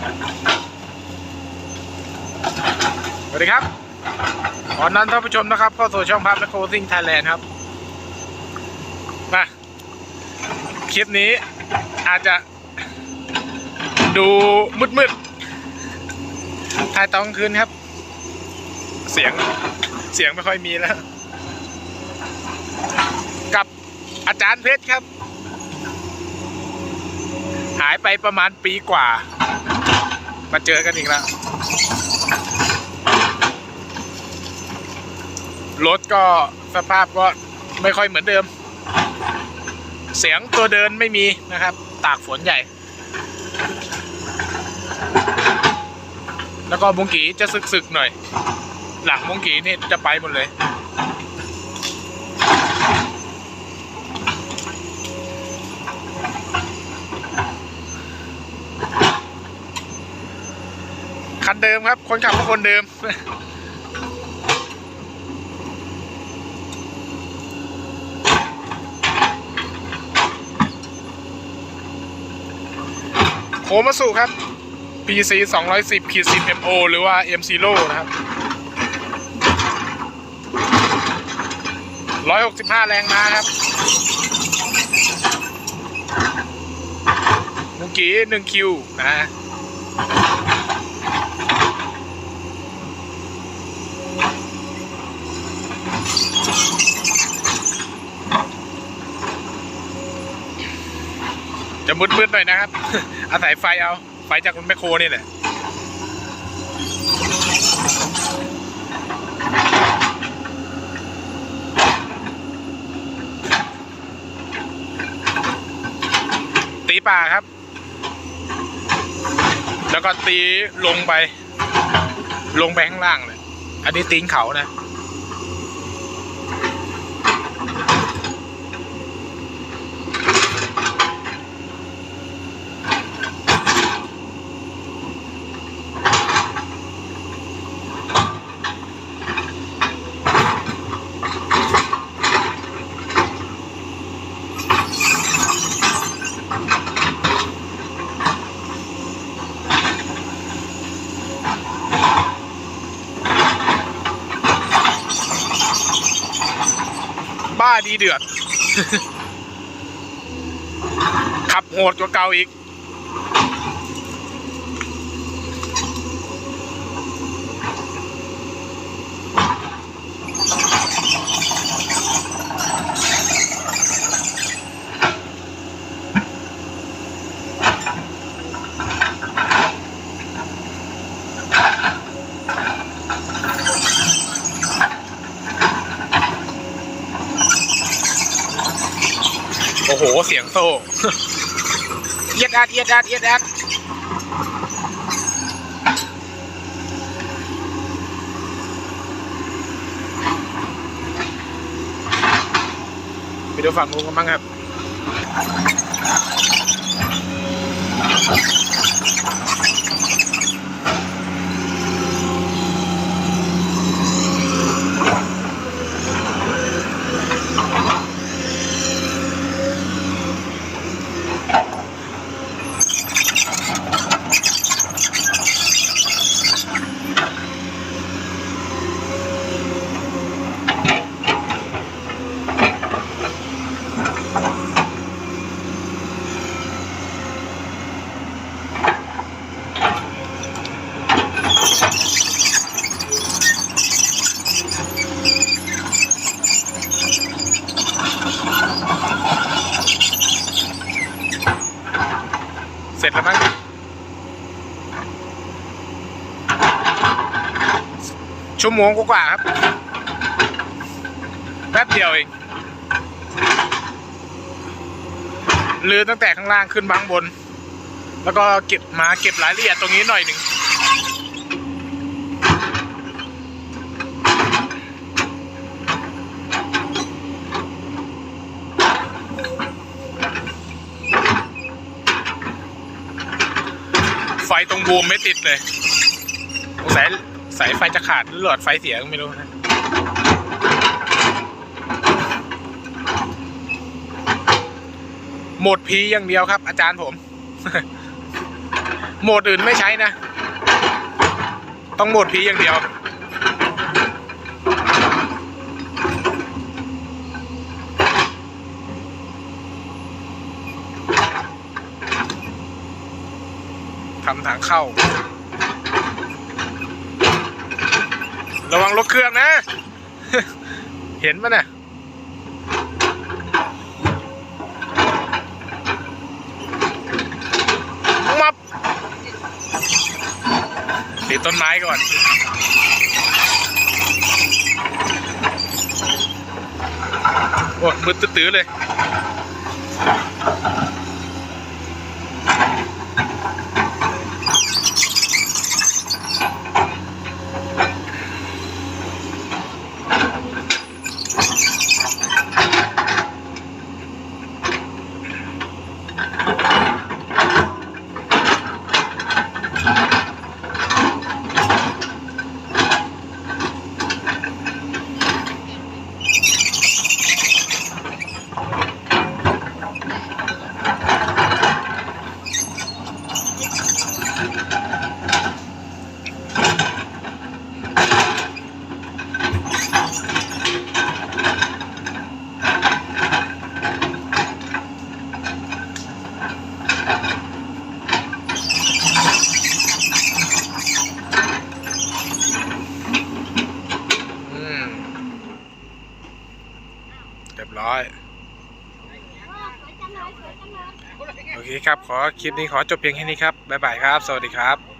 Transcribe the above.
สวัสดีครับ ขอนำท่านผู้ชมนะครับเข้าสู่ช่องภาพและโคซิ่งไทยแลนด์ครับ มา คลิปนี้อาจจะดูมืดๆถ่ายตอนกลางคืนครับ เสียงเสียงไม่ค่อยมีแล้ว กับอาจารย์เพชรครับ หายไปประมาณปีกว่า มาเจอกันอีกแล้ว รถก็สภาพก็ไม่ค่อยเหมือนเดิม เสียงตัวเดินไม่มีนะครับ ตากฝนใหญ่ แล้วก็มุงกีจะสึกๆหน่อย หลังมุงกีนี่จะไปหมดเลย เดิมครับ คนขับก็คนเดิม โคมาสุครับ PC 210ขีด10 MO หรือว่า M0 นะครับ 165 แรงม้าครับเมื่อกี้1คิวนะ จะมืดๆหน่อยนะครับ อาศัยไฟเอาไฟจากรถแมคโครนี่แหละตีป่าครับ แล้วก็ตีลงไป ลงไปข้างล่างเลย อันนี้ตีนเขานะ บ้าดีเดือด ขับโหดกว่าเก่าอีก โอ้โห เสียงโซ่เอียดอัดเอียดอัดเอียดอัดไปดูฝั่งนู้นกันบ้างครับ ชั่วโมงกว่าครับ แป๊บเดียวเองลือตั้งแต่ข้างล่างขึ้นบางบน แล้วก็เก็บมาเก็บรายละเอียดตรงนี้หน่อยหนึ่งไฟตรงบูมไม่ติดเลยสาย สายไฟจะขาดหรือหลอดไฟเสียก็ไม่รู้นะหมดพีอย่างเดียวครับ อาจารย์ผม โหมดอื่นไม่ใช้นะ ต้องโหมดผีอย่างเดียว ทำทางเข้า ระวังรถเครื่องนะ เห็นปะเนี่ยมับติดต้นไม้ก่อนโอ้ยมืดตื้อเลย บร้อย โอเคครับ ขอคลิปนี้ขอจบเพียงแค่นี้ครับ บ๊ายบายครับ สวัสดีครับ